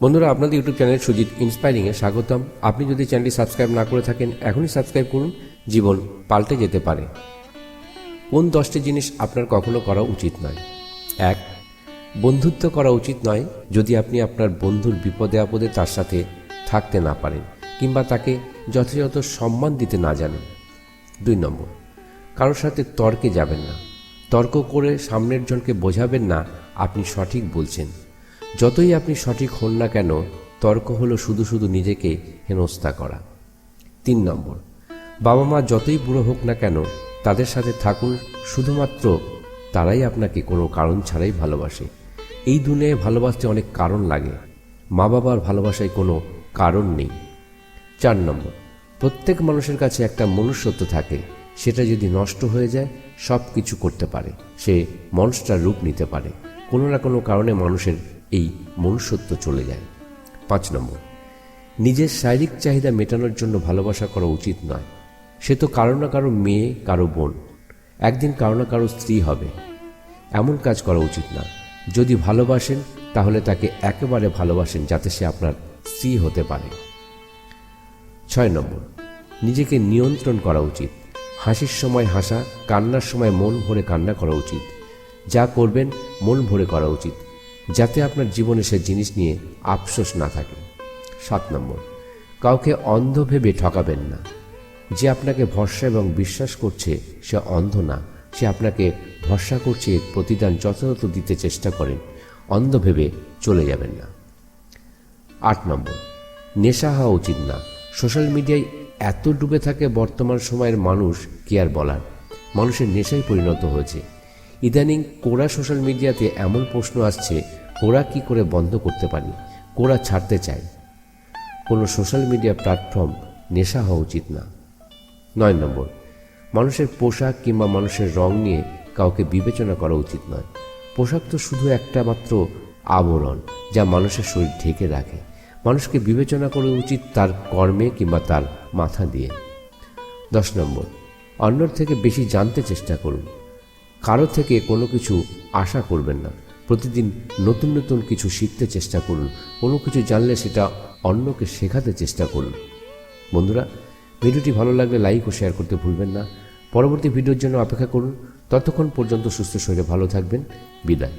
বন্ধুরা, আপনাদের YouTube channel Sujit ইন্সপায়ারিংয়ে স্বাগতম। আপনি যদি চ্যানেলটি সাবস্ক্রাইব না করে থাকেন, এখনই সাবস্ক্রাইব করুন, জীবন পাল্টে যেতে পারে। কোন দশটি জিনিস আপনার কখনো করা উচিত নয়? এক, বন্ধুত্ব করা উচিত নয় যদি আপনি আপনার বন্ধুর বিপদে আপদে তার সাথে থাকতে না পারেন কিংবা তাকে যথাযথ সম্মান দিতে না জানেন। দুই নম্বর, কারোর সাথে তর্কে যাবেন না। তর্ক করে সামনের জনকে বোঝাবেন না আপনি সঠিক বলছেন। যতই আপনি সঠিক হন না কেন, তর্ক হলো শুধু শুধু নিজেকে হেনস্থা করা। তিন নম্বর, বাবা মা যতই বুড়ো হোক না কেন, তাদের সাথে থাকুন শুধুমাত্র তারাই আপনাকে কোনো কারণ ছাড়াই ভালোবাসে। এই দুনিয়ায় ভালোবাসতে অনেক কারণ লাগে। মা বাবার ভালোবাসায় কোনো কারণ নেই। চার নম্বর, প্রত্যেক মানুষের কাছে একটা মনুষ্যত্ব থাকে। সেটা যদি নষ্ট হয়ে যায় সব কিছু করতে পারে। সে মনস্টার রূপ নিতে পারে। কোনো না কোনো কারণে মানুষের এই মনুষ্যত্ব চলে যায়। পাঁচ নম্বর, নিজের শারীরিক চাহিদা মেটানোর জন্য ভালোবাসা করা উচিত নয়। সে তো কারও না কারও মেয়ে, কারও বোন। একদিন কারও না কারও স্ত্রী হবে। এমন কাজ করা উচিত না। যদি ভালোবাসেন, তাহলে তাকে একেবারে ভালোবাসেন যাতে সে আপনার স্ত্রী হতে পারে। ছয় নম্বর, নিজেকে নিয়ন্ত্রণ করা উচিত। হাসির সময় হাসা, কান্নার সময় মন ভরে কান্না করা উচিত। যা করবেন, মন ভরে করা উচিত। যাতে আপনার জীবনে সে জিনিস নিয়ে আফসোস না থাকে। সাত নম্বর, কাউকে অন্ধ ভেবে ঠকাবেন না। যে আপনাকে ভরসা এবং বিশ্বাস করছে, সে অন্ধ না। সে আপনাকে ভরসা করছে, প্রতিদান যথাযথ দিতে চেষ্টা করেন অন্ধ ভেবে চলে যাবেন না। আট নম্বর, নেশা হওয়া উচিত না। সোশ্যাল মিডিয়ায় এত ডুবে থাকে বর্তমান সময়ের মানুষ কি আর বলার? মানুষের নেশায় পরিণত হয়েছে। ইদানিং কোরা সোশ্যাল মিডিয়াতে এমন প্রশ্ন আসছে, কোরা কি করে বন্ধ করতে পারি, কোরা ছাড়তে চায়। কোনো সোশ্যাল মিডিয়া প্ল্যাটফর্ম নেশা হওয়া উচিত না। নয় নম্বর, মানুষের পোশাক কিংবা মানুষের রং নিয়ে কাউকে বিবেচনা করা উচিত নয়। পোশাক তো শুধু একটা মাত্র আবরণ যা মানুষের শরীর ঢেকে রাখে। মানুষকে বিবেচনা করা উচিত তার কর্মে কিংবা তার মাথা দিয়ে। দশ নম্বর, অন্যর থেকে বেশি জানতে চেষ্টা করুন। কারও থেকে কোনো কিছু আশা করবেন না। প্রতিদিন নতুন নতুন কিছু শিখতে চেষ্টা করুন। কোনো কিছু জানলে সেটা অন্যকে শেখাতে চেষ্টা করুন। বন্ধুরা, ভিডিওটি ভালো লাগলে লাইক ও শেয়ার করতে ভুলবেন না। পরবর্তী ভিডিওর জন্য অপেক্ষা করুন। ততক্ষণ পর্যন্ত সুস্থ শরীরে ভালো থাকবেন। বিদায়।